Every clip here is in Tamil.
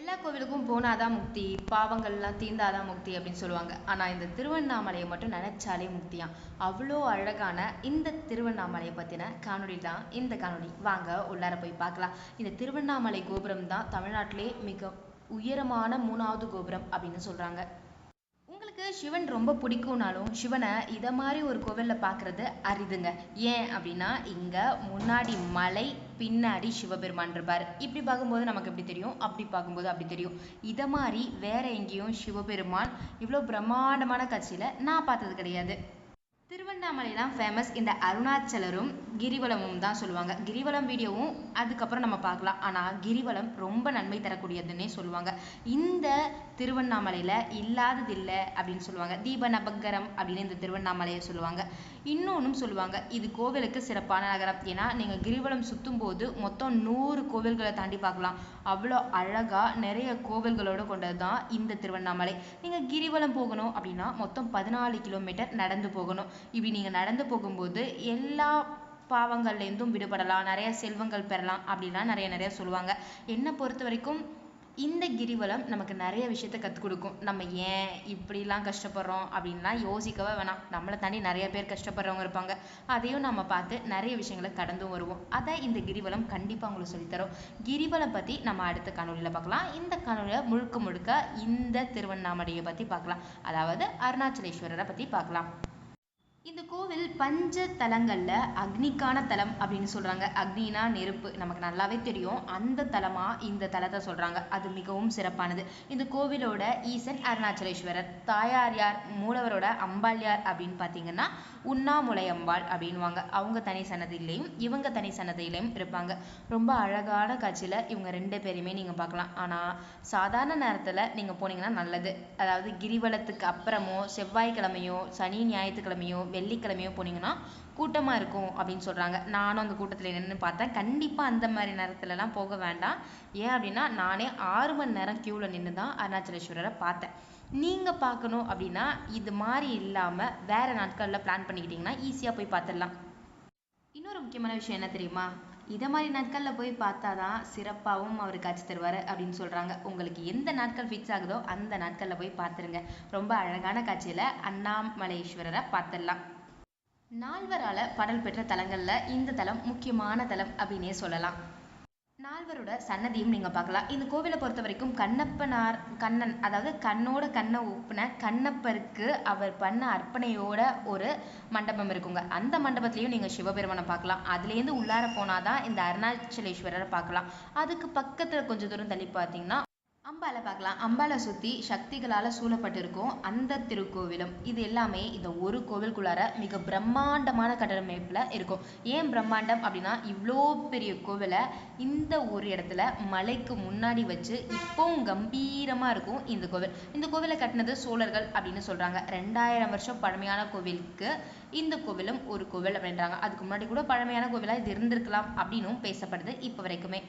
எல்லா கோவிலுக்கும் போனாதான் முக்தி பாவங்கள்லாம் தீர்ந்தாதான் முக்தி அப்படின்னு சொல்லுவாங்க. ஆனால் இந்த திருவண்ணாமலையை மட்டும் நினைச்சாலே முக்தியாம் அவ்வளோ அழகான இந்த திருவண்ணாமலையை பற்றின காணொலி தான் இந்த காணொலி வாங்க உள்ளார போய் பார்க்கலாம். இந்த திருவண்ணாமலை கோபுரம் தான் தமிழ்நாட்டிலே மிக உயரமான மூணாவது கோபுரம் அப்படின்னு சொல்கிறாங்க உங்களுக்கு சிவன் ரொம்ப பிடிக்கும்னாலும் சிவனை இதை மாதிரி ஒரு கோவிலில் பார்க்குறது அரிதுங்க. ஏன் அப்படின்னா இங்கே முன்னாடி மலை பின்னாடி சிவபெருமான் இருப்பார். இப்படி பார்க்கும்போது நமக்கு எப்படி தெரியும்? அப்படி பார்க்கும்போது அப்படி தெரியும். இதை மாதிரி வேற எங்கேயும் சிவபெருமான் இவ்வளோ பிரம்மாண்டமான காட்சியில் நான் பார்த்தது கிடையாது. திருவண்ணாமலை தான் ஃபேமஸ் இந்த அருணாச்சலரும் கிரிவலமும் தான் சொல்லுவாங்க. கிரிவலம் வீடியோவும் அதுக்கப்புறம் நம்ம பார்க்கலாம். ஆனால் கிரிவலம் ரொம்ப நன்மை தரக்கூடியதுன்னே சொல்லுவாங்க. இந்த திருவண்ணாமலையில் இல்லாததில்லை அப்படின்னு சொல்லுவாங்க. தீப நபக்கரம் அப்படின்னு இந்த திருவண்ணாமலையை சொல்லுவாங்க. இன்னொன்றும் சொல்லுவாங்க. இது கோவிலுக்கு சிறப்பான நகரம். ஏன்னா நீங்கள் கிரிவலம் சுற்றும் போது மொத்தம் நூறு கோவில்களை தாண்டி பார்க்கலாம். அவ்வளோ அழகாக நிறைய கோவில்களோடு கொண்டது தான் இந்த திருவண்ணாமலை. நீங்கள் கிரிவலம் போகணும் அப்படின்னா மொத்தம் பதினாலு கிலோமீட்டர் நடந்து போகணும். இப்படி நீங்கள் நடந்து போகும்போது எல்லா பாவங்கள்லேருந்தும் விடுபடலாம். நிறைய செல்வங்கள் பெறலாம் அப்படிலாம் நிறைய நிறைய சொல்லுவாங்க. என்னை பொறுத்த வரைக்கும் இந்த கிரிவலம் நமக்கு நிறைய விஷயத்த கற்றுக் கொடுக்கும். நம்ம ஏன் இப்படிலாம் கஷ்டப்படுறோம் அப்படின்லாம் யோசிக்கவே வேணாம். நம்மளை தாண்டி நிறைய பேர் கஷ்டப்படுறவங்க இருப்பாங்க. அதையும் நம்ம பார்த்து நிறைய விஷயங்களை கடந்தும் வருவோம். அதை இந்த கிரிவலம் கண்டிப்பாக உங்களுக்கு சொல்லித்தரும். கிரிவலம் பற்றி நம்ம அடுத்த காணொலியில் பார்க்கலாம். இந்த காணொலியில் முழுக்க முழுக்க இந்த திருவண்ணாமலையை பற்றி பார்க்கலாம். அதாவது அருணாச்சலேஸ்வரரை பற்றி பார்க்கலாம். இந்த கோவில் பஞ்ச தலங்களில் அக்னிக்கான தலம் அப்படின்னு சொல்கிறாங்க அக்னினா நெருப்பு. நமக்கு நல்லாவே தெரியும். அந்த தலமாக இந்த தலத்தை சொல்கிறாங்க அது மிகவும் சிறப்பானது. இந்த கோவிலோட ஈசன் அருணாச்சலேஸ்வரர் தாயார் யார் மூலவரோட அம்பாள் யார் அப்படின்னு பார்த்தீங்கன்னா உண்ணாமுலை அம்பாள் அப்படின்வாங்க அவங்க தனி சன்னதியிலையும் இவங்க தனி சன்னதியிலையும் இருப்பாங்க. ரொம்ப அழகான காட்சியில் இவங்க ரெண்டு பேரையுமே நீங்கள் பார்க்கலாம். ஆனால் சாதாரண நேரத்தில் நீங்கள் போனீங்கன்னா நல்லது. அதாவது கிரிவலத்துக்கு அப்புறமோ செவ்வாய்க்கிழமையோ சனி ஞாயிற்றுக்கிழமையோ வெள்ளிக்கிழமையோ போனீங்கன்னா கூட்டமா இருக்கும் அப்படின்னு சொல்றாங்க. நானும் அந்த கூட்டத்துல நின்று பார்த்தேன். கண்டிப்பா அந்த மாதிரி நேரத்துலலாம் போக வேண்டாம். ஏன் அப்படின்னா நானே ஆறு மணி நேரம் க்யூவில் நின்று தான் அருணாச்சலேஸ்வரரை பார்த்தேன். நீங்க பார்க்கணும் அப்படின்னா இது மாதிரி இல்லாம வேற நாட்கள்ல பிளான் பண்ணிக்கிட்டீங்கன்னா ஈஸியா போய் பார்த்துடலாம். இன்னொரு முக்கியமான விஷயம் என்ன தெரியுமா? இதை மாதிரி நாட்கள்ல போய் பார்த்தாதான் சிறப்பாகவும் அவர் காட்சி தருவார் அப்படின்னு சொல்றாங்க. உங்களுக்கு எந்த நாட்கள் ஃபிக்ஸ் ஆகுதோ அந்த நாட்கள்ல போய் பார்த்துருங்க. ரொம்ப அழகான காட்சியில அண்ணாமலேஸ்வரரை பார்த்துடலாம். நால்வரால பாடல் பெற்ற தலங்கள்ல இந்த தலம் முக்கியமான தலம் அப்படின்னே சொல்லலாம். நால்வரோட சன்னதியும் நீங்க பார்க்கலாம். இந்த கோவிலை பொறுத்த வரைக்கும் கண்ணப்பனார் கண்ணன் அதாவது கண்ணோட கண்ணை ஒப்புன கண்ணப்பருக்கு அவர் பண்ண அர்ப்பணையோட ஒரு மண்டபம் இருக்குங்க. அந்த மண்டபத்திலையும் நீங்க சிவபெருமனை பார்க்கலாம். அதுலேருந்து உள்ளார போனாதான் இந்த அருணாச்சலேஸ்வரரை பார்க்கலாம். அதுக்கு பக்கத்துல கொஞ்சம் தூரம் தள்ளி பார்த்தீங்கன்னா அம்பாலை பார்க்கலாம். அம்பாலை சுற்றி சக்திகளால் சூழப்பட்டிருக்கும் அந்த திருக்கோவிலும். இது எல்லாமே இந்த ஒரு கோவிலுக்குள்ளார மிக பிரம்மாண்டமான கட்டமைப்பில் இருக்கும். ஏன் பிரம்மாண்டம் அப்படின்னா இவ்வளோ பெரிய கோவிலை இந்த ஒரு இடத்துல மலைக்கு முன்னாடி வச்சு இப்போவும் கம்பீரமாக இருக்கும் இந்த கோவில். இந்த கோவிலை கட்டினது சோழர்கள் அப்படின்னு சொல்கிறாங்க ரெண்டாயிரம் வருஷம் பழமையான கோவிலுக்கு இந்த கோவிலும் ஒரு கோவில் அப்படின்றாங்க. அதுக்கு முன்னாடி கூட பழமையான கோவிலாக இது இருந்திருக்கலாம் அப்படின்னும் பேசப்படுது இப்போ வரைக்குமே.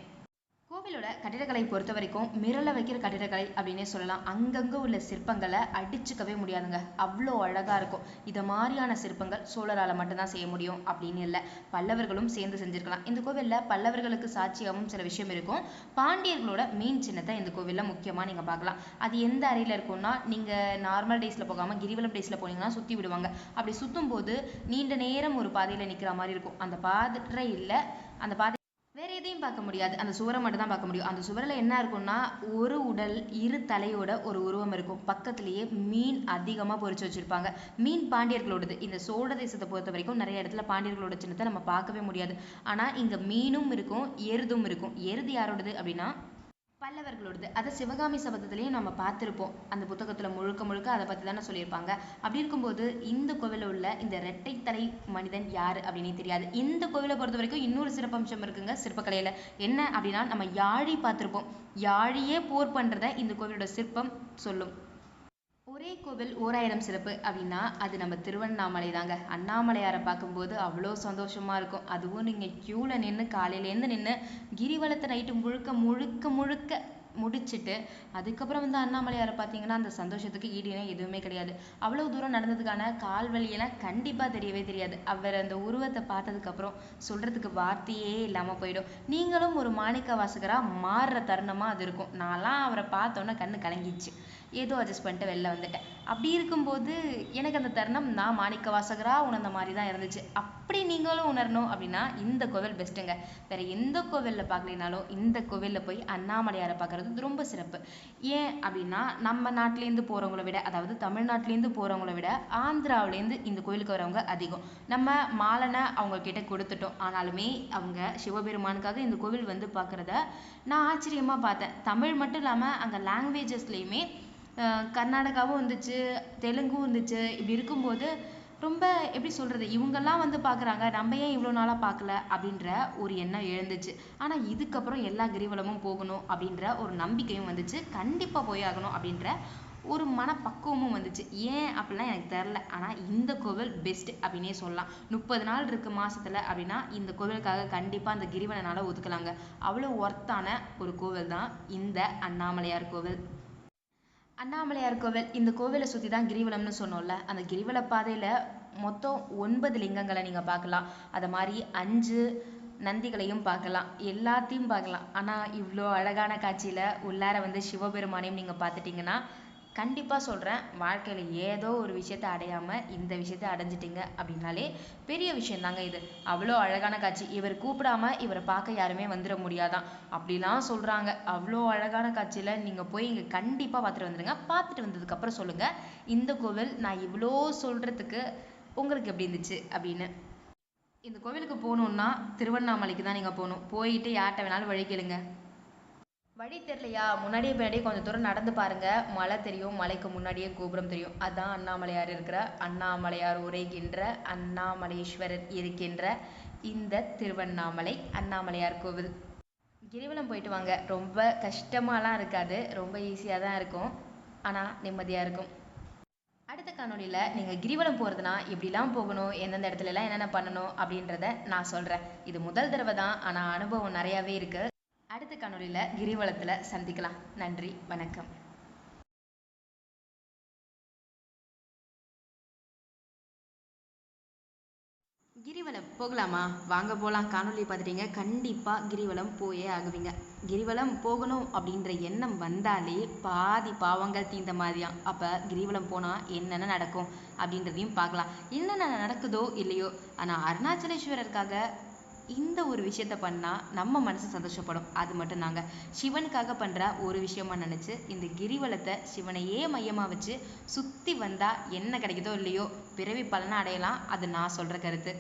கோவிலோட கட்டிடக்கலை பொறுத்த வரைக்கும் மிரள வைக்கிற கட்டிடக்கலை அப்படின்னே சொல்லலாம். அங்கங்கே உள்ள சிற்பங்களை அடிச்சுக்கவே முடியாதுங்க. அவ்வளோ அழகாக இருக்கும். இதை மாதிரியான சிற்பங்கள் சோழரால் மட்டும்தான் செய்ய முடியும் அப்படின்னு இல்லை. பல்லவர்களும் சேர்ந்து செஞ்சிருக்கலாம். இந்த கோவிலில் பல்லவர்களுக்கு சாட்சியாகவும் சில விஷயம் இருக்கும். பாண்டியர்களோட மீன் சின்னத்தை இந்த கோவிலில் முக்கியமாக நீங்கள் பார்க்கலாம். அது எந்த அறையில் இருக்கும்னா நீங்கள் நார்மல் டேஸில் போகாமல் கிரிவலம் டேஸில் போனீங்கன்னா சுற்றி விடுவாங்க. அப்படி சுற்றும் போது நீண்ட நேரம் ஒரு பாதையில் நிற்கிற மாதிரி இருக்கும். அந்த பாதை அந்த பாதை பார்க்க முடியாது. அந்த சுவரை மட்டும் தான் பார்க்க முடியும். அந்த சுவரில் என்ன இருக்கும்னா ஒரு உடல் இரு தலையோட ஒரு உருவம் இருக்கும். பக்கத்துலேயே மீன் அதிகமாக பொறிச்சு வச்சுருப்பாங்க. மீன் பாண்டியர்களோடது. இந்த சோழ தேசத்தை பொறுத்த வரைக்கும் நிறைய இடத்துல பாண்டியர்களோட சின்னத்தை நம்ம பார்க்கவே முடியாது. ஆனால் இங்கே மீனும் இருக்கும் எருதும் இருக்கும். எருது யாரோடது அப்படின்னா பல்லவர்களோடது. அதை சிவகாமி சபதத்திலையும் நம்ம பார்த்துருப்போம். அந்த புத்தகத்தில் முழுக்க முழுக்க அதை பற்றி தானே சொல்லியிருப்பாங்க. அப்படி இருக்கும்போது இந்த கோவிலில் உள்ள இந்த இரட்டைத்தலை மனிதன் யார் அப்படின்னே தெரியாது. இந்த கோவிலை பொறுத்த வரைக்கும் இன்னொரு சிறப்பம்சம் இருக்குங்க சிற்பக்கலையில். என்ன அப்படின்னா நம்ம யாழி பார்த்துருப்போம். யாழியே போர் பண்ணுறத இந்த கோவிலோட சிற்பம் சொல்லும். ஒரே கோவில் ஓராயிரம் சிறப்பு அப்படின்னா அது நம்ம திருவண்ணாமலை தாங்க அண்ணாமலையாரை பார்க்கும்போது அவ்வளோ சந்தோஷமா இருக்கும். அதுவும் நீங்கள் க்யூவில் நின்று காலையிலேருந்து நின்று கிரிவலத்தை நைட்டு முழுக்க முழுக்க முழுக்க முடிச்சுட்டு அதுக்கப்புறம் வந்து அண்ணாமலையாரை பார்த்தீங்கன்னா அந்த சந்தோஷத்துக்கு ஈடுனே எதுவுமே கிடையாது. அவ்வளோ தூரம் நடந்ததுக்கான கால் வலியெல்லாம் கண்டிப்பாக தெரியவே தெரியாது. அவர் அந்த உருவத்தை பார்த்ததுக்கப்புறம் சொல்கிறதுக்கு வார்த்தையே இல்லாமல் போயிடும். நீங்களும் ஒரு மாணிக்க வாசகராக மாறுற தருணமாக அது இருக்கும். நான்லாம் அவரை பார்த்தோன்னே கண்ணு கலங்கிடுச்சு ஏதோ அட்ஜஸ்ட் பண்ணிட்டு வெளில வந்துட்டேன். அப்படி இருக்கும்போது எனக்கு அந்த தருணம் நான் மாணிக்க வாசகரா உணர்ந்த மாதிரி தான் இருந்துச்சு. அப்படி நீங்களும் உணரணும் அப்படின்னா இந்த கோவில் பெஸ்ட்டுங்க வேற எந்த கோவிலில் பார்க்கலைனாலும் இந்த கோவிலில் போய் அண்ணாமலையாரை பார்க்கறது ரொம்ப சிறப்பு. ஏன் அப்படின்னா நம்ம நாட்டிலேருந்து போகிறவங்கள விட அதாவது தமிழ்நாட்டிலேருந்து போகிறவங்கள விட ஆந்திராவிலேருந்து இந்த கோயிலுக்கு வரவங்க அதிகம். நம்ம மாலனை அவங்க கிட்ட கொடுத்துட்டோம். ஆனாலுமே அவங்க சிவபெருமானுக்காக இந்த கோவில் வந்து பார்க்குறத நான் ஆச்சரியமாக பார்த்தேன். தமிழ் மட்டும் இல்லாமல் அங்கே லாங்குவேஜஸ்லேயுமே கர்நாடகாவும் வந்துச்சு தெலுங்கும் இருந்துச்சு இப்படி இருக்கும்போது ரொம்ப எப்படி சொல்கிறது இவங்கெல்லாம் வந்து பார்க்குறாங்க நம்ம ஏன் இவ்வளோ நாளாக பார்க்கல அப்படின்ற ஒரு எண்ணம் எழுந்துச்சு. ஆனால் இதுக்கப்புறம் எல்லா கிரிவலமும் போகணும் அப்படின்ற ஒரு நம்பிக்கையும் வந்துச்சு. கண்டிப்பாக போய் ஆகணும் அப்படின்ற ஒரு மனப்பக்குவமும் வந்துச்சு. ஏன் அப்படிலாம் எனக்கு தெரில ஆனால் இந்த கோவில் பெஸ்ட் அப்படின்னே சொல்லலாம். முப்பது நாள் இருக்கு மாதத்தில் அப்படின்னா இந்த கோவிலுக்காக கண்டிப்பாக அந்த கிரிவலனால் ஒதுக்கலாங்க. அவ்வளோ ஒர்த்தான ஒரு கோவில் தான் இந்த அண்ணாமலையார் கோவில். அண்ணாமலையார் கோவில் இந்த கோவிலை சுற்றி தான் கிரிவலம்னு சொன்னோம்ல அந்த கிரிவல பாதையில் மொத்தம் ஒன்பது லிங்கங்களை நீங்கள் பார்க்கலாம். அது மாதிரி அஞ்சு நந்திகளையும் பார்க்கலாம். எல்லாத்தையும் பார்க்கலாம். ஆனால் இவ்வளோ அழகான காட்சியில் உள்ளார வந்து சிவபெருமானையும் நீங்கள் பார்த்துட்டிங்கன்னா கண்டிப்பாக சொல்கிறேன் வாழ்க்கையில் ஏதோ ஒரு விஷயத்த அடையாமல் இந்த விஷயத்த அடைஞ்சிட்டிங்க அப்படின்னாலே பெரிய விஷயந்தாங்க இது. அவ்வளோ அழகான காட்சி. இவர் கூப்பிடாம இவரை பார்க்க யாருமே வந்துட முடியாதான் அப்படிலாம் சொல்கிறாங்க அவ்வளோ அழகான காட்சியில் நீங்கள் போய் இங்கே கண்டிப்பாக பார்த்துட்டு வந்துடுங்க பார்த்துட்டு வந்ததுக்கப்புறம் சொல்லுங்கள் இந்த கோவில் நான் இவ்வளோ சொல்கிறதுக்கு உங்களுக்கு எப்படி இருந்துச்சு அப்படின்னு. இந்த கோவிலுக்கு போகணுன்னா திருவண்ணாமலைக்கு தான் நீங்கள் போகணும். போயிட்டு யார்கிட்ட வேணாலும் வழி கேளுங்க. வழி தெரியலையா? முன்னாடியே பின்னாடியே கொஞ்சம் தூரம் நடந்து பாருங்க. மலை தெரியும். மலைக்கு முன்னாடியே கோபுரம் தெரியும். அதான் அண்ணாமலையார் இருக்கிற அண்ணாமலையார் உரைகின்ற அண்ணாமலேஸ்வரர் இருக்கின்ற இந்த திருவண்ணாமலை அண்ணாமலையார் கோவில். கிரிவலம் போயிட்டு வாங்க. ரொம்ப கஷ்டமாலாம் இருக்காது. ரொம்ப ஈஸியாக தான் இருக்கும். ஆனால் நிம்மதியாக இருக்கும். அடுத்த காணொலியில் நீங்கள் கிரிவலம் போகிறதுனா எப்படிலாம் போகணும்? எந்தெந்த இடத்துலலாம் என்னென்ன பண்ணணும்? அப்படின்றத நான் சொல்கிறேன் இது முதல் தடவை தான். ஆனால் அனுபவம் நிறையாவே இருக்குது அடுத்த காணொளியில கிரிவலத்துல சந்திக்கலாம். நன்றி வணக்கம். கிரிவலம் போகலாமா? வாங்க போகலாம் காணொளி பார்த்துட்டீங்க. கண்டிப்பா கிரிவலம் போயே ஆகுவீங்க. கிரிவலம் போகணும் அப்படின்ற எண்ணம் வந்தாலே பாதி பாவங்கள் தீர்ந்த மாதிரியாம். அப்ப கிரிவலம் போனா என்னென்ன நடக்கும் அப்படின்றதையும் பார்க்கலாம். என்னென்ன நடக்குதோ இல்லையோ. ஆனா அருணாச்சலேஸ்வரருக்காக இந்த ஒரு விஷயத்த பண்ணால் நம்ம மனசு சந்தோஷப்படும். அது மட்டும் தாங்க. சிவனுக்காக பண்ணுற ஒரு விஷயமா நினச்சி இந்த கிரிவலத்தை சிவனையே மையமாக வச்சு சுற்றி வந்தால் என்ன கிடைக்குதோ இல்லையோ பிறவி பலனை அடையலாம். அது நான் சொல்கிற கருத்து.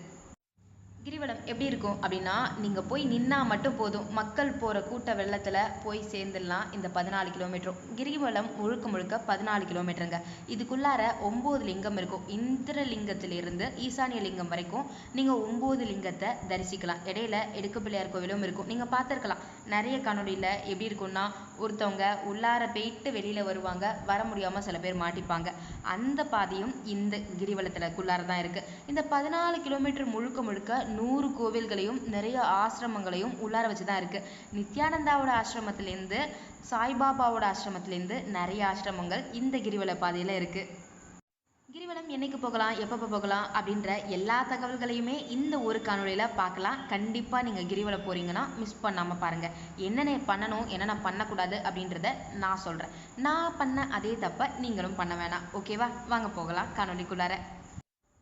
கிரிவலம் எப்படி இருக்கும் அப்படின்னா நீங்கள் போய் நின்னா மட்டும் போதும். மக்கள் போகிற கூட்ட வெள்ளத்தில் போய் சேர்ந்துடலாம் இந்த பதினாலு கிலோமீட்டரும் கிரிவலம் முழுக்க முழுக்க பதினாலு கிலோமீட்டருங்க. இதுக்குள்ளார ஒம்பது லிங்கம் இருக்கும். இந்திரலிங்கத்திலிருந்து ஈசானிய லிங்கம் வரைக்கும் நீங்கள் ஒம்பது லிங்கத்தை தரிசிக்கலாம். இடையில எடுக்கு பிள்ளையார் கோவிலும் இருக்கும். நீங்கள் பார்த்துருக்கலாம். நிறைய காணொலியில் எப்படி இருக்கும்னா ஒருத்தவங்க உள்ளார போயிட்டு வெளியில் வருவாங்க. வர முடியாமல் சில பேர் மாட்டிப்பாங்க. அந்த பாதையும் இந்த கிரிவலத்தில் குள்ளார தான் இருக்குது இந்த பதினாலு கிலோமீட்டர் முழுக்க முழுக்க நூறு கோவில்களையும் நிறைய ஆசிரமங்களையும் உள்ளார வச்சுதான் இருக்கு. நித்யானந்தாவோட ஆசிரமத்துலேருந்து சாய்பாபாவோட ஆசிரமத்துலேருந்து நிறைய ஆசிரமங்கள் இந்த கிரிவல பாதையில இருக்கு. கிரிவலம் என்னைக்கு போகலாம் எப்பப்போ போகலாம் அப்படின்ற எல்லா தகவல்களையுமே இந்த ஒரு காணொலியில் பார்க்கலாம். கண்டிப்பா நீங்க கிரிவலம் போறீங்கன்னா மிஸ் பண்ணாம பாருங்க. என்னென்ன பண்ணணும் என்னென்ன பண்ணக்கூடாது அப்படின்றத நான் சொல்றேன். நான் பண்ண அதே தப்ப நீங்களும் பண்ண வேணாம். ஓகேவா? வாங்க போகலாம் காணொளிக்குள்ளார.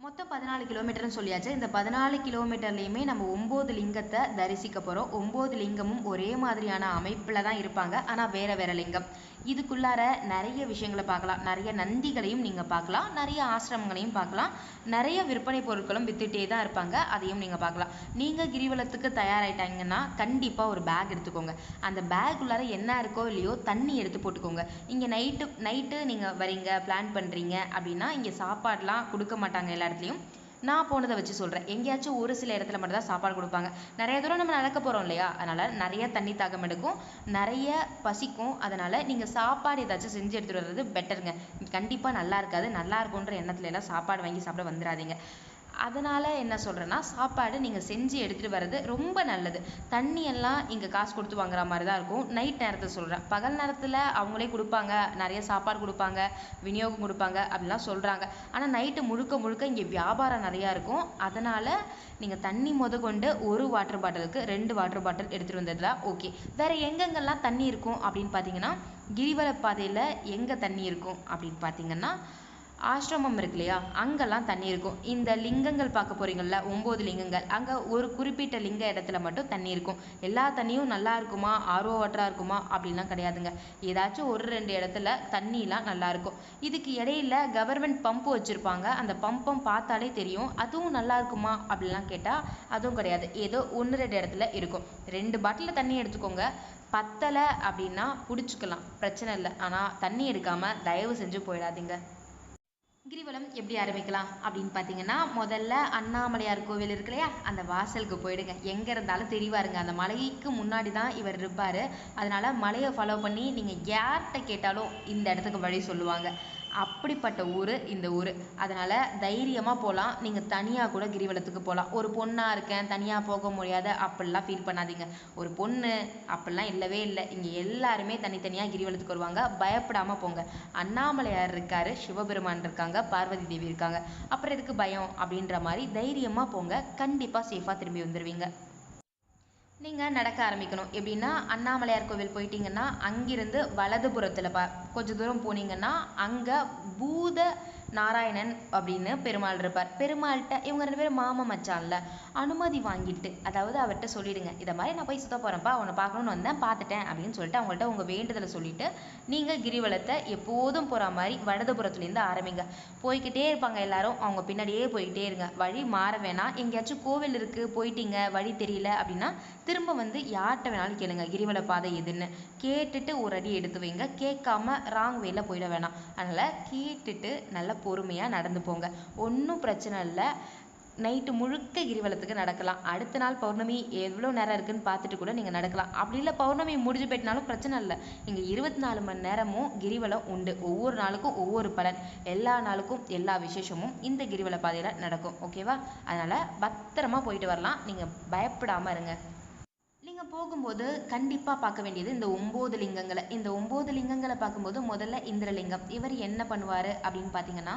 மொத்தம் பதினாலு கிலோமீட்டர்னு சொல்லியாச்சு. இந்த பதினாலு கிலோமீட்டர்லையுமே நம்ம ஒம்பது லிங்கத்தை தரிசிக்க போகிறோம் ஒம்பது லிங்கமும் ஒரே மாதிரியான அமைப்பில் தான் இருப்பாங்க. ஆனால் வேறு வேறு லிங்கம். இதுக்குள்ளார நிறைய விஷயங்களை பார்க்கலாம். நிறைய நந்திகளையும் நீங்கள் பார்க்கலாம். நிறைய ஆசிரமங்களையும் பார்க்கலாம். நிறைய விற்பனை பொருட்களும் வித்துட்டே தான் இருப்பாங்க. அதையும் நீங்கள் பார்க்கலாம். நீங்கள் கிரிவலத்துக்கு தயாராகிட்டாங்கன்னா கண்டிப்பாக ஒரு பேக் எடுத்துக்கோங்க. அந்த பேக் உள்ளார என்ன இருக்கோ இல்லையோ தண்ணி எடுத்து போட்டுக்கோங்க. இங்கே நைட்டு நைட்டு நீங்கள் வரீங்க பிளான் பண்ணுறீங்க அப்படின்னா இங்கே சாப்பாடெலாம் கொடுக்க மாட்டாங்க எல்லா இடத்துலையும். நான் போனதை வச்சு சொல்கிறேன் எங்கேயாச்சும் ஒரு சில இடத்துல மட்டும் தான் சாப்பாடு கொடுப்பாங்க. நிறைய தூரம் நம்ம நடக்க போகிறோம் இல்லையா? அதனால் நிறைய தண்ணி தாகம் எடுக்கும். நிறைய பசிக்கும். அதனால் நீங்கள் சாப்பாடு ஏதாச்சும் செஞ்சு எடுத்துகிட்டு வர்றது பெட்டருங்க கண்டிப்பாக நல்லா இருக்காது. நல்லா இருக்கும்ன்ற எண்ணத்துல எல்லாம் சாப்பாடு வாங்கி சாப்பிட வந்துடாதீங்க அதனால் என்ன சொல்கிறேன்னா சாப்பாடு நீங்கள் செஞ்சு எடுத்துகிட்டு வர்றது ரொம்ப நல்லது. தண்ணியெல்லாம் இங்கே காசு கொடுத்து வாங்குற மாதிரி தான் இருக்கும். நைட் நேரத்தை சொல்கிறேன் பகல் நேரத்தில் அவங்களே கொடுப்பாங்க. நிறைய சாப்பாடு கொடுப்பாங்க. விநியோகம் கொடுப்பாங்க. அப்படிலாம் சொல்கிறாங்க ஆனால் நைட்டு முழுக்க முழுக்க இங்கே வியாபாரம் நிறையா இருக்கும். அதனால் நீங்கள் தண்ணி முத ஒரு வாட்டர் பாட்டிலுக்கு ரெண்டு வாட்டர் பாட்டில் எடுத்துகிட்டு வந்ததுல ஓகே வேறு எங்கெங்கெல்லாம் தண்ணி இருக்கும் அப்படின்னு பார்த்தீங்கன்னா கிரிவல பாதையில் எங்கே தண்ணி இருக்கும் அப்படின்னு பார்த்தீங்கன்னா ஆசிரமம் இருக்கு இல்லையா அங்கெல்லாம் தண்ணி இருக்கும். இந்த லிங்கங்கள் பார்க்க போறீங்கல்ல ஒம்பது லிங்கங்கள். அங்கே ஒரு குறிப்பிட்ட லிங்க இடத்துல மட்டும் தண்ணி இருக்கும். எல்லா தண்ணியும் நல்லா இருக்குமா? ஆர்வ வாட்டரா இருக்குமா? அப்படின்லாம் கிடையாதுங்க. ஏதாச்சும் ஒரு ரெண்டு இடத்துல தண்ணிலாம் நல்லா இருக்கும். இதுக்கு இடையில கவர்மெண்ட் பம்ப் வச்சுருப்பாங்க. அந்த பம்பம் பார்த்தாலே தெரியும். அதுவும் நல்லா இருக்குமா? அப்படிலாம் கேட்டால் அதுவும் கிடையாது. ஏதோ ஒன்று ரெண்டு இடத்துல இருக்கும். ரெண்டு பாட்டில் தண்ணி எடுத்துக்கோங்க. பத்தலை அப்படின்னா பிடிச்சிக்கலாம். பிரச்சனை இல்லை. ஆனால் தண்ணி எடுக்காமல் தயவு செஞ்சு போயிடாதீங்க. கிரிவலம் எப்படி ஆரம்பிக்கலாம் அப்படின்னு பார்த்தீங்கன்னா முதல்ல அண்ணாமலையார் கோவில் இருக்கு இல்லையா? அந்த வாசலுக்கு போயிடுங்க. எங்கே இருந்தாலும் தெரிவாருங்க அந்த மலைக்கு முன்னாடி தான் இவர் இருப்பார். அதனால மலையை ஃபாலோ பண்ணி நீங்கள் யார்கிட்ட கேட்டாலும் இந்த இடத்துக்கு வழி சொல்லுவாங்க. அப்படிப்பட்ட ஊர் இந்த ஊர். அதனால் தைரியமாக போகலாம் நீங்கள் தனியாக கூட கிரிவலத்துக்கு போகலாம் ஒரு பொண்ணாக இருக்கேன் தனியாக போக முடியாது அப்படிலாம் ஃபீல் பண்ணாதீங்க. ஒரு பொண்ணு அப்படிலாம் இல்லவே இல்லை. இங்கே எல்லாருமே தனித்தனியாக கிரிவலத்துக்கு வருவாங்க. பயப்படாமல் போங்க. அண்ணாமலையார் இருக்காரு சிவபெருமான் இருக்காங்க பார்வதி தேவி இருக்காங்க. அப்புறம் எதுக்கு பயம் அப்படின்ற மாதிரி தைரியமாக போங்க. கண்டிப்பாக சேஃபாக திரும்பி வந்துடுவீங்க நீங்கள் நடக்க ஆரம்பிக்கணும். எப்படின்னா அண்ணாமலையார் கோவில் போயிட்டீங்கன்னா அங்கிருந்து வலதுபுறத்தில் பா கொஞ்சம் தூரம் போனீங்கன்னா அங்கே பூத நாராயணன் அப்படின்னு பெருமாள் இருப்பார். பெருமாள்கிட்ட இவங்க ரெண்டு பேரும் மாமா மச்சான்ல. அனுமதி வாங்கிட்டு அதாவது அவர்கிட்ட சொல்லிடுங்க இதை மாதிரி நான் போய் சுத்த போகிறேன்ப்பா அவனை பார்க்கணுன்னு வந்தேன் பார்த்துட்டேன் அப்படின்னு சொல்லிட்டு அவங்கள்ட்ட உங்கள் வேண்டுதலை சொல்லிட்டு நீங்கள் கிரிவலத்தை எப்போதும் போகிற மாதிரி வடதுபுறத்துலேருந்து ஆரம்பிங்க. போய்க்கிட்டே இருப்பாங்க எல்லாரும் அவங்க பின்னாடியே போய்கிட்டே இருங்க. வழி மாற வேணாம். எங்கேயாச்சும் கோவில் இருக்குது போயிட்டீங்க வழி தெரியல அப்படின்னா திரும்ப வந்து யார்கிட்ட வேணாலும் கேளுங்க கிரிவல பாதை எதுன்னு. கேட்டுட்டு ஒரு அடி எடுத்து வைங்க. கேட்காம ராங் வேல போயிட வேணாம். அதனால் கேட்டுட்டு நல்லா பொறுமையாக நடந்து போங்க. ஒன்றும் பிரச்சனை இல்லை. நைட்டு முழுக்க கிரிவலத்துக்கு நடக்கலாம். அடுத்த நாள் பௌர்ணமி எவ்வளோ நேரம் இருக்குன்னு பார்த்துட்டு கூட நீங்கள் நடக்கலாம். அப்படி இல்லை பௌர்ணமி முடிஞ்சு போயிட்டனாலும் பிரச்சனை இல்லை. இங்கே இருபத்தி நாலு மணி நேரமும் கிரிவலம் உண்டு. ஒவ்வொரு நாளுக்கும் ஒவ்வொரு பலன். எல்லா நாளுக்கும் எல்லா விசேஷமும் இந்த கிரிவல பாதையில் நடக்கும். ஓகேவா அதனால் பத்திரமா போயிட்டு வரலாம். நீங்கள் பயப்படாமல் இருங்க. லிங்கம் போகும்போது கண்டிப்பாக பார்க்க வேண்டியது இந்த ஒம்பது லிங்கங்களை. இந்த ஒம்பது லிங்கங்களை பார்க்கும்போது முதல்ல இந்திரலிங்கம். இவர் என்ன பண்ணுவார் அப்படின்னு பார்த்தீங்கன்னா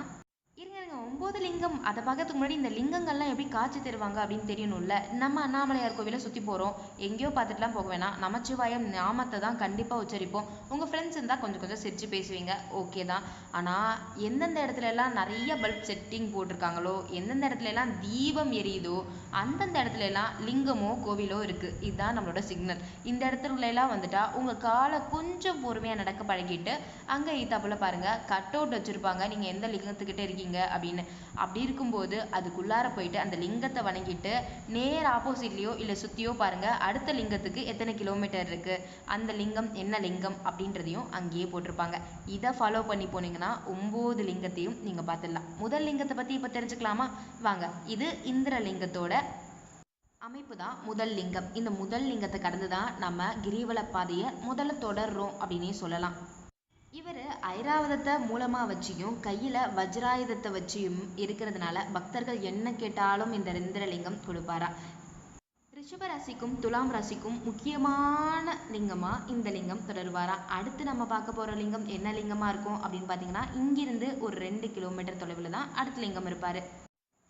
ஒம்பது லிங்கம் அதை பார்க்கறதுக்கு முன்னாடி இந்த லிங்கங்கள்லாம் எப்படி காட்சி தருவாங்க அப்படின்னு தெரியணும்ல? நம்ம அண்ணாமலையார் கோவிலை சுற்றி போகிறோம் எங்கேயோ பார்த்துட்டுலாம் போக வேணாம். நமச்சிவாயம் நாமத்தை தான் கண்டிப்பாக உச்சரிப்போம். உங்கள் ஃப்ரெண்ட்ஸ் இருந்தால் கொஞ்சம் கொஞ்சம் சிரித்து பேசுவீங்க. ஓகே தான். ஆனால் எந்தெந்த இடத்துல எல்லாம் நிறைய பல்ப் செட்டிங் போட்டிருக்காங்களோ எந்தெந்த இடத்துல எல்லாம் தீபம் எரியுதோ அந்தந்த இடத்துல எல்லாம் லிங்கமோ கோவிலோ இருக்குது இதுதான் நம்மளோட சிக்னல் இந்த இடத்துல எல்லாம் வந்துட்டா உங்கள் காலை கொஞ்சம் பொறுமையாக நடக்க பழகிட்டு அங்கே ஈத்தாப்புல பாருங்கள் கட் அவுட் வச்சுருப்பாங்க. நீங்கள் எந்த லிங்கத்துக்கிட்ட இருக்கீங்க அப்படின்னு அப்படி இருக்கும்போது அதுக்குள்ளார போயிட்டு அந்த லிங்கத்தை வணங்கிட்டு நேர் ஆப்போசிட்லேயோ இல்லை சுற்றியோ பாருங்கள் அடுத்த லிங்கத்துக்கு எத்தனை கிலோமீட்டர் இருக்குது அந்த லிங்கம் என்ன லிங்கம் அப்படின்றதையும் அங்கேயே போட்டிருப்பாங்க. இதை ஃபாலோ பண்ணி போனீங்கன்னா ஒம்பது லிங்கத்தையும் நீங்கள் பார்த்துடலாம். முதல் லிங்கத்தை பற்றி இப்போ தெரிஞ்சுக்கலாமா? வாங்க இது இந்திர லிங்கத்தோட அமைப்பு தான் முதல் லிங்கம். இந்த முதல் லிங்கத்தை கடந்து தான் நம்ம கிரிவல பாதையை முதல்ல தொடர்றோம் அப்படின்னே சொல்லலாம். இவர் ஐராவதத்தை மூலமாக வச்சியும் கையில் வஜ்ராயுதத்தை வச்சியும் இருக்கிறதுனால பக்தர்கள் என்ன கேட்டாலும் இந்த இந்திரலிங்கம் கொடுப்பாரா ரிஷப ராசிக்கும் துலாம் ராசிக்கும் முக்கியமான லிங்கமா இந்த லிங்கம் தொடருவாரா? அடுத்து நம்ம பார்க்க போற லிங்கம் என்ன லிங்கமா இருக்கும் அப்படின்னு பார்த்தீங்கன்னா இங்கிருந்து ஒரு ரெண்டு கிலோமீட்டர் தொலைவில் தான் அடுத்த லிங்கம் இருப்பாரு.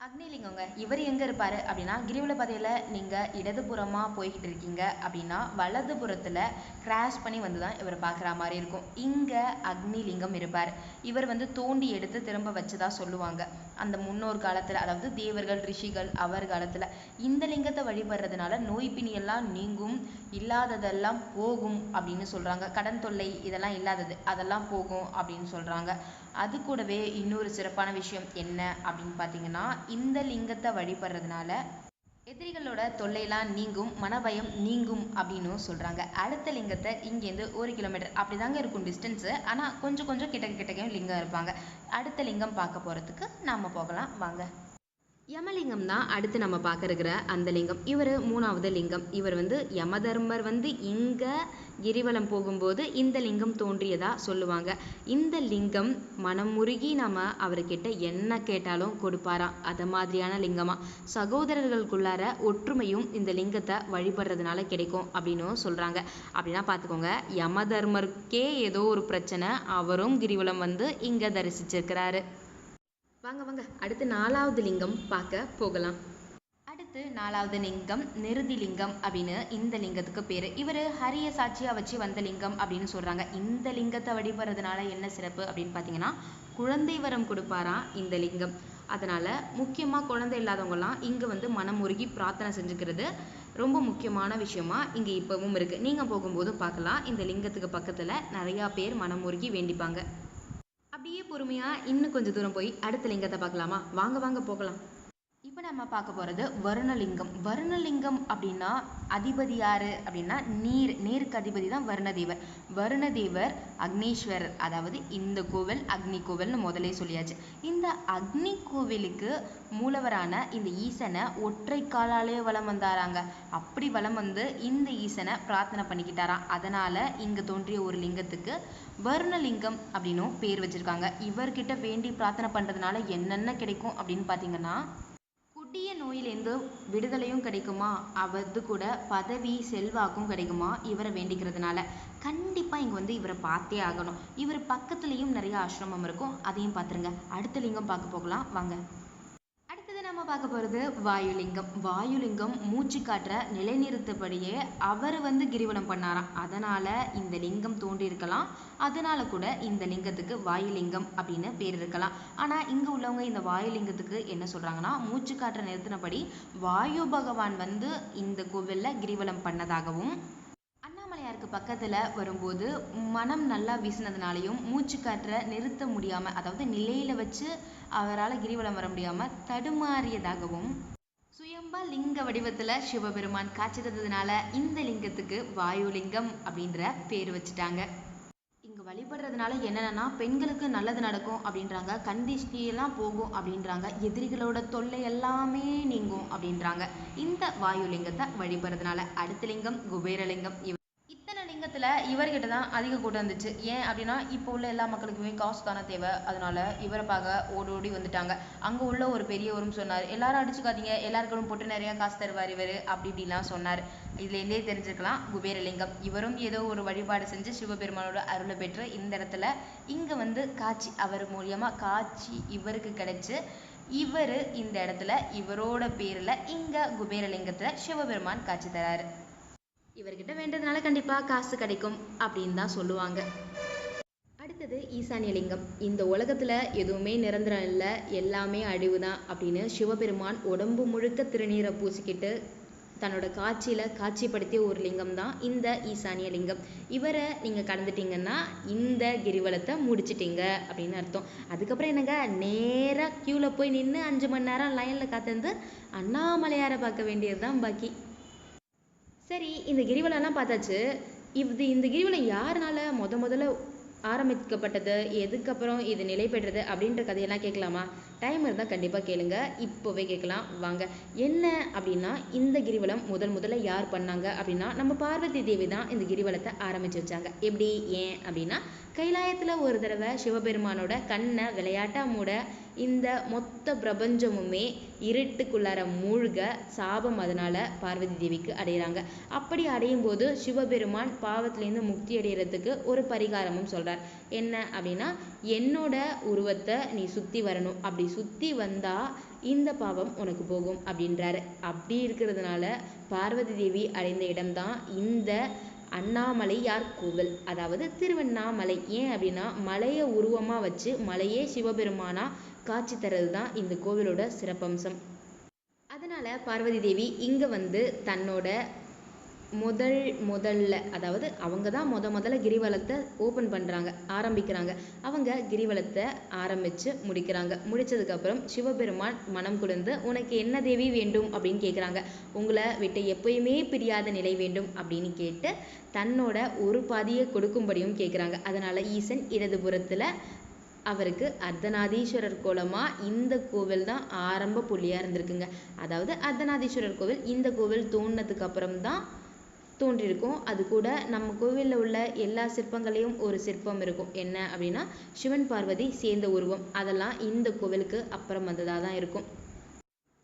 அக்னிலிங்கங்க இவர் எங்கே இருப்பார்? அப்படின்னா கிரிவல பாதையில் நீங்கள் இடதுபுறமாக போய்கிட்டு இருக்கீங்க அப்படின்னா வலதுபுறத்தில் கிராஷ் பண்ணி வந்து தான் இவர் பார்க்குற மாதிரி இருக்கும். இங்கே அக்னிலிங்கம் இருப்பார். இவர் வந்து தோண்டி எடுத்து திரும்ப வச்சதா சொல்லுவாங்க. அந்த முன்னோர் காலத்தில் அதாவது தேவர்கள் ரிஷிகள் அவர் காலத்தில் இந்த லிங்கத்தை வழிபடுறதுனால நோய் பிணி நீங்கும் இல்லாததெல்லாம் போகும் அப்படின்னு சொல்கிறாங்க கடன் தொல்லை இதெல்லாம் இல்லாதது அதெல்லாம் போகும் அப்படின்னு சொல்கிறாங்க அது கூடவே இன்னொரு சிறப்பான விஷயம் என்ன அப்படின்னு பார்த்தீங்கன்னா இந்த லிங்கத்தை வழிபடுறதுனால எதிரிகளோட தொல்லையெல்லாம் நீங்கும் மனபயம் நீங்கும் அப்படின்னும் சொல்கிறாங்க அடுத்த லிங்கத்தை இங்கேருந்து ஒரு கிலோமீட்டர் அப்படி தாங்க இருக்கும் டிஸ்டன்ஸு ஆனால் கொஞ்சம் கொஞ்சம் கிட்ட கிட்டக்கையும் லிங்கம் இருப்பாங்க. அடுத்த லிங்கம் பார்க்க போகிறதுக்கு நாம் போகலாம். வாங்க. யமலிங்கம் தான் அடுத்து நம்ம பார்க்கறக்கிற அந்த லிங்கம். இவர் மூணாவது லிங்கம். இவர் வந்து யமதர்மர் வந்து இங்கே கிரிவலம் போகும்போது இந்த லிங்கம் தோன்றியதா சொல்லுவாங்க. இந்த லிங்கம் மனமுருகி நம்ம அவர்கிட்ட என்ன கேட்டாலும் கொடுப்பாராம் அது மாதிரியான லிங்கமாக சகோதரர்களுக்குள்ளார ஒற்றுமையும் இந்த லிங்கத்தை வழிபடுறதுனால கிடைக்கும் அப்படின்னும் சொல்கிறாங்க அப்படின்னா பார்த்துக்கோங்க யமதர்மருக்கே ஏதோ ஒரு பிரச்சனை அவரும் கிரிவலம் வந்து இங்கே தரிசிச்சிருக்கிறாரு. வாங்க வாங்க. அடுத்து நாலாவது லிங்கம் பார்க்க போகலாம். அடுத்து நாலாவது லிங்கம் நிருதி லிங்கம் அப்படின்னு இந்த லிங்கத்துக்கு பேர். இவர் ஹரிய சாட்சியாக வச்சு வந்த லிங்கம் அப்படின்னு சொல்கிறாங்க இந்த லிங்கத்தை வழிபடுறதுனால என்ன சிறப்பு அப்படின்னு பார்த்தீங்கன்னா குழந்தை வரம் கொடுப்பாராம் இந்த லிங்கம். அதனால் முக்கியமாக குழந்தை இல்லாதவங்கலாம் இங்கே வந்து மனம் உருகி பிரார்த்தனை செஞ்சுக்கிறது ரொம்ப முக்கியமான விஷயமா இங்கே இப்போவும் இருக்குது நீங்கள் போகும்போது பார்க்கலாம். இந்த லிங்கத்துக்கு பக்கத்தில் நிறையா பேர் மனம் உருகி வேண்டிப்பாங்க. அப்படியே பொறுமையாக இன்னும் கொஞ்சம் தூரம் போய் அடுத்த லிங்கத்தை பார்க்கலாமா? வாங்க வாங்க போகலாம். இப்போ நம்ம பார்க்க போகிறது வருணலிங்கம். வருணலிங்கம் அப்படின்னா அதிபதி யார்? அப்படின்னா நீர். நீருக்கு அதிபதி தான் வருணதேவர். வருணதேவர் அக்னீஸ்வரர். அதாவது இந்த கோவில் அக்னி கோவில்னு முதலே சொல்லியாச்சு. இந்த அக்னி கோவிலுக்கு மூலவரான இந்த ஈசனை ஒற்றை காலாலே வலம் வந்தாராங்க. அப்படி வலம் வந்து இந்த ஈசனை பிரார்த்தனை பண்ணிக்கிட்டாராம் அதனால் இங்கே தோன்றிய ஒரு லிங்கத்துக்கு வருணலிங்கம் அப்படின்னும் பேர் வச்சிருக்காங்க. இவர்கிட்ட வேண்டி பிரார்த்தனை பண்ணுறதுனால என்னென்ன கிடைக்கும் அப்படின்னு பார்த்தீங்கன்னா கொடிய நோயிலேருந்து விடுதலையும் கிடைக்குமா? அது கூட பதவி செல்வாக்கும் கிடைக்குமா? இவரை வேண்டிக்கிறதுனால. கண்டிப்பாக இங்கே வந்து இவரை பார்த்தே ஆகணும். இவர் பக்கத்துலேயும் நிறைய ஆசிரமம் இருக்கும். அதையும் பார்த்துருங்க. அடுத்த லிங்கம் பார்க்க போகலாம். வாங்க. நம்ம பார்க்க போகிறது வாயுலிங்கம். வாயுலிங்கம் மூச்சு காற்ற நிலைநிறுத்தபடியே அவர் வந்து கிரிவலம் பண்ணாராம். அதனால் இந்த லிங்கம் தோன்றியிருக்கலாம் அதனால் கூட இந்த லிங்கத்துக்கு வாயுலிங்கம் அப்படின்னு பேர் இருக்கலாம். ஆனால் இங்கே உள்ளவங்க இந்த வாயுலிங்கத்துக்கு என்ன சொல்கிறாங்கன்னா மூச்சு காற்றை நிறுத்தினபடி வாயு பகவான் வந்து இந்த கோவிலில் கிரிவலம் பண்ணதாகவும் எனக்கு பக்கத்தில் வரும்போது மனம் நல்லா வீசினதுனாலையும் மூச்சு காற்றை நிறுத்த முடியாமல் அதாவது நிலையில் வச்சு அவரால் கிரிவலம் வர முடியாமல் தடுமாறியதாகவும் சுயம்பா லிங்க வடிவத்தில் சிவபெருமான் காட்சி தந்ததுனால இந்த லிங்கத்துக்கு வாயுலிங்கம் அப்படின்ற பேர் வச்சுட்டாங்க. இங்கே வழிபடுறதுனால என்னென்னா பெண்களுக்கு நல்லது நடக்கும் அப்படின்றாங்க கண்டிஷ்டியெல்லாம் போகும் அப்படின்றாங்க எதிரிகளோட தொல்லை எல்லாமே நீங்கும் அப்படின்றாங்க. இந்த வாயுலிங்கத்தை வழிபடுறதுனால அடுத்த லிங்கம் குபேரலிங்கம் இவ இத்தனை லிங்கத்தில் இவர்கிட்ட தான் அதிக கூட்டம் வந்துச்சு ஏன் அப்படின்னா இப்போ உள்ள எல்லா மக்களுக்குமே காசு தானே தேவை. அதனால இவரை பார்க்க ஓடி ஓடி வந்துட்டாங்க. அங்கே உள்ள ஒரு பெரியவரும் சொன்னார் எல்லாரும் அடிச்சுக்காதீங்க. எல்லாருக்கும் போட்டு நிறைய காசு தருவார் இவர் அப்படி இப்படிலாம் சொன்னார். இதுலேருந்தே தெரிஞ்சுக்கலாம் குபேரலிங்கம். இவரும் ஏதோ ஒரு வழிபாடு செஞ்சு சிவபெருமானோட அருளை பெற்று இந்த இடத்துல இங்கே வந்து காட்சி அவர் மூலியமாக காட்சி இவருக்கு கிடைச்சு இவர் இந்த இடத்துல இவரோட பேரில் இங்கே குபேரலிங்கத்தில் சிவபெருமான் காட்சி தராரு. இவர்கிட்ட வேண்டதுனால கண்டிப்பாக காசு கிடைக்கும் அப்படின்னு தான் சொல்லுவாங்க. அடுத்தது ஈசானிய லிங்கம் இந்த உலகத்தில் எதுவுமே நிரந்தரம் இல்லை எல்லாமே அழிவு தான் அப்படின்னு சிவபெருமான் உடம்பு முழுக்க திருநீரை பூசிக்கிட்டு தன்னோட காட்சியில் காட்சிப்படுத்திய ஒரு லிங்கம் தான் இந்த ஈசானிய லிங்கம் இவரை நீங்கள் கடந்துட்டீங்கன்னா இந்த கிரிவலத்தை முடிச்சிட்டீங்க அப்படின்னு அர்த்தம். அதுக்கப்புறம் என்னங்க? நேராக க்யூவில் போய் நின்று அஞ்சு மணி நேரம் லைனில் காத்திருந்து அண்ணாமலையாரை பார்க்க வேண்டியது தான் பாக்கி. சரி இந்த கிரிவலம்லாம் பார்த்தாச்சு. இது இந்த கிரிவலம் யாருனால முத முதல்ல ஆரம்பிக்கப்பட்டது எதுக்கப்புறம் இது நிலை பெற்றது அப்படின்ற கதையெல்லாம் கேட்கலாமா? டைம் இருந்தால் கண்டிப்பாக கேளுங்க. இப்போவே கேட்கலாம். வாங்க. என்ன அப்படின்னா இந்த கிரிவலம் முதல் முதல்ல யார் பண்ணாங்க அப்படின்னா நம்ம பார்வதி தேவி தான் இந்த கிரிவலத்தை ஆரம்பிச்சு வச்சாங்க. எப்படி? ஏன் அப்படின்னா கைலாயத்தில் ஒரு தடவை சிவபெருமானோட கண்ணை விளையாட்டாக மூட இந்த மொத்த பிரபஞ்சமுமே இருட்டுக்குள்ளார மூழ்க சாபம் அதனால பார்வதி தேவிக்கு அடையிறாங்க. அப்படி அடையும் போது சிவபெருமான் பாவத்திலேருந்து முக்தி அடைகிறதுக்கு ஒரு பரிகாரமும் சொல்கிறார் என்ன அப்படின்னா என்னோட உருவத்தை நீ சுற்றி வரணும் அப்படி சுத்தி வந்தா இந்த பாவம் உனக்கு போகும் அப்படின்றாரு. அப்படி இருக்கிறதுனால பார்வதி தேவி அடைந்த இடம்தான் இந்த அண்ணாமலையார் கோவில். அதாவது திருவண்ணாமலை. ஏன் அப்படின்னா மலையை உருவமா வச்சு மலையே சிவபெருமானா காட்சி தர்றது தான் இந்த கோவிலோட சிறப்பம்சம். அதனால பார்வதி தேவி இங்க வந்து தன்னோட முதல் முதல்ல அதாவது அவங்க தான் முத முதல்ல கிரிவலத்தை ஓப்பன் பண்ணுறாங்க ஆரம்பிக்கிறாங்க. அவங்க கிரிவலத்தை ஆரம்பித்து முடிக்கிறாங்க. முடிச்சதுக்கப்புறம் சிவபெருமான் மனம் குளிர்ந்து உனக்கு என்ன தேவி வேண்டும்? அப்படின்னு கேட்குறாங்க உங்களை விட்டு எப்பயுமே பிரியாத நிலை வேண்டும். அப்படின்னு கேட்டு தன்னோட ஒரு பாதியை கொடுக்கும்படியும் கேட்குறாங்க அதனால் ஈசன் இடதுபுறத்தில் அவருக்கு அர்த்தநாதீஸ்வரர் கோலமாக இந்த கோவில் தான் ஆரம்ப புள்ளியாக இருந்திருக்குங்க. அதாவது அர்த்தநாதீஸ்வரர் கோவில் இந்த கோவில் தோண்டினதுக்கு அப்புறம் தான் தோன்றியிருக்கும் அது கூட நம்ம கோவிலில் உள்ள எல்லா சிற்பங்களையும் ஒரு சிற்பம் இருக்கும். என்ன அப்படின்னா சிவன் பார்வதி சேர்ந்த உருவம். அதெல்லாம் இந்த கோவிலுக்கு அப்புறம் வந்ததாக தான் இருக்கும்.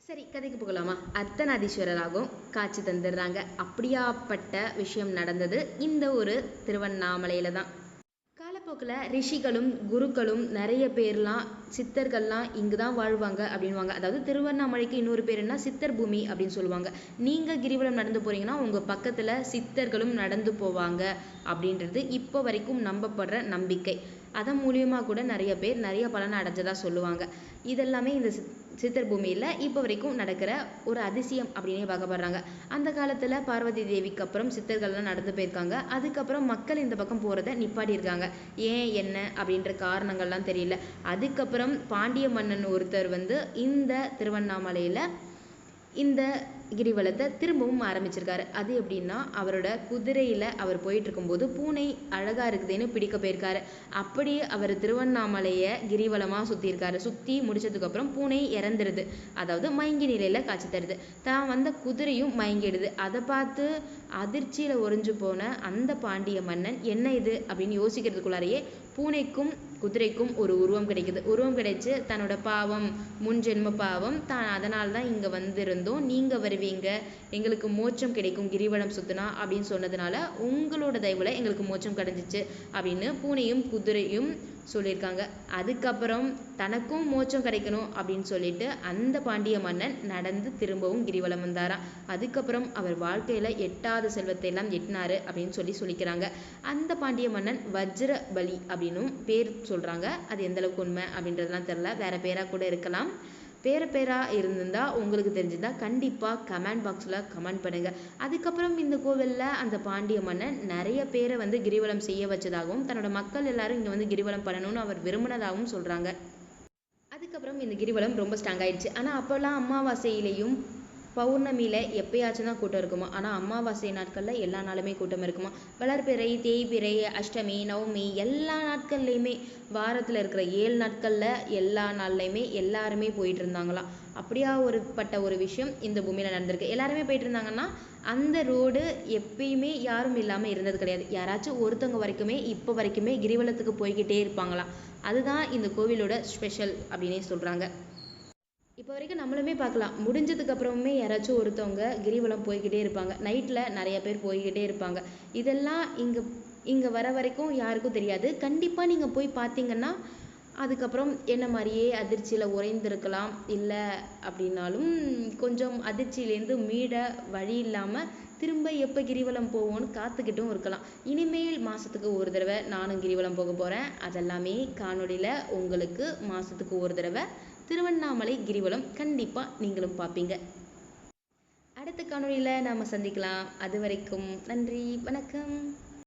சரி கதைக்கு போகலாமா? அர்த்தநாதீஸ்வரராகவும் காட்சி தந்துடுறாங்க அப்படியாப்பட்ட விஷயம் நடந்தது இந்த ஒரு திருவண்ணாமலையில தான். காலப்போக்கில் ரிஷிகளும் குருக்களும் நிறைய பேர்லாம் சித்தர்கள்லாம் இங்கு தான் வாழ்வாங்க அப்படின்வாங்க அதாவது திருவண்ணாமலைக்கு இன்னொரு பேர் என்ன? சித்தர் பூமி அப்படின்னு சொல்லுவாங்க. நீங்கள் கிரிவலம் நடந்து போகிறீங்கன்னா உங்கள் பக்கத்தில் சித்தர்களும் நடந்து போவாங்க அப்படின்றது இப்போ வரைக்கும் நம்பப்படுற நம்பிக்கை. அதன் மூலியமாக கூட நிறைய பேர் நிறைய பலனை அடைஞ்சதாக சொல்லுவாங்க. இதெல்லாமே இந்த சித் சித்தர் பூமியில் இப்போ வரைக்கும் நடக்கிற ஒரு அதிசயம் அப்படின்னே பார்க்கப்படுறாங்க. அந்த காலத்தில் பார்வதி தேவிக்கு அப்புறம் சித்தர்கள்லாம் நடந்து போயிருக்காங்க. அதுக்கப்புறம் மக்கள் இந்த பக்கம் போகிறத நிப்பாட்டியிருக்காங்க ஏன் என்ன அப்படின்ற காரணங்கள்லாம் தெரியல. அதுக்கப்புறம் பாண்டிய மன்னன் ஒருத்தர் வந்து இந்த திருவண்ணாமலையில் இந்த கிரிவலத்தை திரும்பவும் ஆரம்பிச்சிருக்காரு. அது எப்படின்னா அவரோட குதிரையில் அவர் போயிட்டு இருக்கும்போது பூனை அழகாக இருக்குதுன்னு பிடிக்க போயிருக்காரு. அப்படி அவர் திருவண்ணாமலையை கிரிவலமாக சுற்றியிருக்காரு சுற்றி முடிச்சதுக்கப்புறம் பூனை இறந்துருது. அதாவது மயங்கி நிலையில் காட்சி தருது. தான் வந்த குதிரையும் மயங்கிடுது. அதை பார்த்து அதிர்ச்சியில் உறைஞ்சு போன அந்த பாண்டிய மன்னன் என்ன இது? அப்படின்னு யோசிக்கிறதுக்குள்ளாரையே பூனைக்கும் குதிரைக்கும் ஒரு உருவம் கிடைக்குது. உருவம் கிடைச்சு தன்னோட பாவம் முன் ஜென்ம பாவம் தான் அதனால தான் இங்கே வந்திருந்தோம். நீங்கள் வருவீங்க. எங்களுக்கு மோட்சம் கிடைக்கும். கிரிவலம் சுத்தினா அப்படின்னு சொன்னதுனால உங்களோட தயவில் எங்களுக்கு மோட்சம் கிடைஞ்சிச்சு அப்படின்னு பூனையும் குதிரையும் சொல்லியிருக்காங்க. அதுக்கப்புறம் தனக்கும் மோட்சம் கிடைக்கணும் அப்படின்னு சொல்லிட்டு அந்த பாண்டிய மன்னன் நடந்து திரும்பவும் கிரிவலம் வந்தாராம். அதுக்கப்புறம் அவர் வாழ்க்கையில் எட்டாத செல்வத்தை எல்லாம் எட்டினாரு அப்படின்னு சொல்லி சொல்லிக்கிறாங்க. அந்த பாண்டிய மன்னன் வஜ்ர பலி அப்படின்னும் பேர் சொல்றாங்க. அது எந்த அளவுக்கு உண்மை அப்படின்றதெல்லாம் தெரியல. வேற பேரா கூட இருக்கலாம். பேர பேரா இருந்திருந்தா உங்களுக்கு தெரிஞ்சிருந்தா கண்டிப்பா கமெண்ட் பாக்ஸ்ல கமெண்ட் பண்ணுங்க. அதுக்கப்புறம் இந்த கோவில்ல அந்த பாண்டிய மன்னன் நிறைய பேரை வந்து கிரிவலம் செய்ய வச்சதாகவும் தன்னோட மக்கள் எல்லாரும் இங்க வந்து கிரிவலம் பண்ணணும்னு அவர் விரும்பினதாகவும் சொல்றாங்க. அதுக்கப்புறம் இந்த கிரிவலம் ரொம்ப ஸ்ட்ராங் ஆயிடுச்சு. ஆனா அப்போல்லாம் அமாவாசையிலையும் பௌர்ணமியில் எப்பயாச்சும் தான் கூட்டம் இருக்குமா. ஆனால் அமாவாசை நாட்களில் எல்லா நாளுமே கூட்டம் இருக்குமா? வளர்பிறை தேய்பிறை அஷ்டமி நவமி எல்லா நாட்கள்லையுமே வாரத்தில் இருக்கிற ஏழு நாட்களில் எல்லா நாள்லையுமே எல்லாருமே போயிட்டு இருந்தாங்களாம் அப்படியா ஒரு பட்ட ஒரு விஷயம் இந்த பூமியில் நடந்திருக்கு. எல்லாருமே போயிட்டு இருந்தாங்கன்னா அந்த ரோடு எப்பயுமே யாரும் இல்லாமல் இருந்தது கிடையாது. யாராச்சும் ஒருத்தவங்க வரைக்குமே இப்போ வரைக்குமே கிரிவலத்துக்கு போய்கிட்டே இருப்பாங்களாம் அதுதான் இந்த கோவிலோட ஸ்பெஷல் அப்படின்னே சொல்கிறாங்க இப்போ வரைக்கும் நம்மளுமே பார்க்கலாம். முடிஞ்சதுக்கு அப்புறமுமே யாராச்சும் ஒருத்தவங்க கிரிவலம் போய்கிட்டே இருப்பாங்க. நைட்டில் நிறைய பேர் போய்கிட்டே இருப்பாங்க. இதெல்லாம் இங்கே இங்கே வர வரைக்கும் யாருக்கும் தெரியாது. கண்டிப்பாக நீங்கள் போய் பார்த்தீங்கன்னா அதுக்கப்புறம் என்ன மாதிரியே அதிர்ச்சியில உறைந்திருக்கலாம். இல்லை அப்படின்னாலும் கொஞ்சம் அதிர்ச்சியிலேருந்து மீட வழி இல்லாமல் திரும்ப எப்போ கிரிவலம் போவோம்னு காத்துக்கிட்டும் இருக்கலாம். இனிமேல் மாதத்துக்கு ஒரு தடவை நானும் கிரிவலம் போக போகிறேன் அதெல்லாமே காணொலியில் உங்களுக்கு மாதத்துக்கு ஒரு தடவை திருவண்ணாமலை கிரிவலம் கண்டிப்பா நீங்களும் பார்ப்பீங்க அடுத்த காணொளியில நாம சந்திக்கலாம். அது வரைக்கும் நன்றி வணக்கம்.